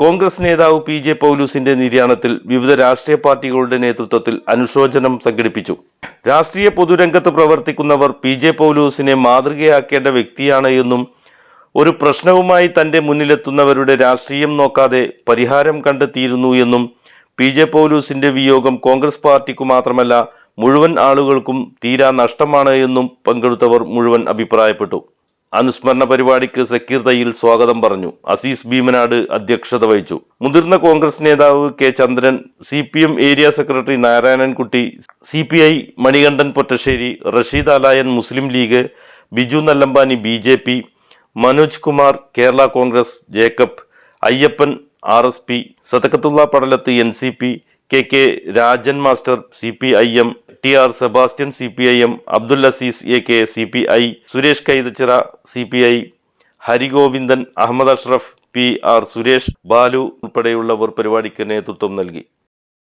കോൺഗ്രസ് നേതാവ് P J പൗലൂസിന്റെ നിര്യാണത്തിൽ വിവിധ രാഷ്ട്രീയ പാർട്ടികളുടെ നേതൃത്വത്തിൽ അനുശോചനം സംഘടിപ്പിച്ചു. രാഷ്ട്രീയ പൊതുരംഗത്ത് പ്രവർത്തിക്കുന്നവർ പി ജെ പൗലൂസിനെ മാതൃകയാക്കേണ്ട വ്യക്തിയാണ് എന്നും ഒരു പ്രശ്നവുമായി തന്റെ മുന്നിലെത്തുന്നവരുടെ രാഷ്ട്രീയം നോക്കാതെ പരിഹാരം കണ്ടെത്തിയിരുന്നു എന്നും പി ജെ പൗലൂസിന്റെ വിയോഗം കോൺഗ്രസ് പാർട്ടിക്കു മാത്രമല്ല മുഴുവൻ ആളുകൾക്കും തീരാ നഷ്ടമാണ് എന്നും പങ്കെടുത്തവർ മുഴുവൻ അഭിപ്രായപ്പെട്ടു. അനുസ്മരണ പരിപാടിക്ക് സക്കീർ തയ്യിൽ സ്വാഗതം പറഞ്ഞു. അസീസ് ഭീമനാട് അധ്യക്ഷത വഹിച്ചു. മുതിർന്ന കോൺഗ്രസ് നേതാവ് K Chandran C P M area secretary Narayanankutty C P I Manikandan Pottassery Rasheed Alayan Muslim League Biju Nallambani B J P Manoj Kumar Kerala Congress Jacob Ayyappan R S P Sathakathulla Padalath N C P K K Rajan master C P I M T R Sebastian C P I M Abdul Azeez A K C P I Suresh Kaithachira C P I Harigovindan Ahammed Ashraf P R Suresh Balu ഉൾപ്പെടെയുള്ളവർ പരിപാടിക്ക് നേതൃത്വം നൽകി.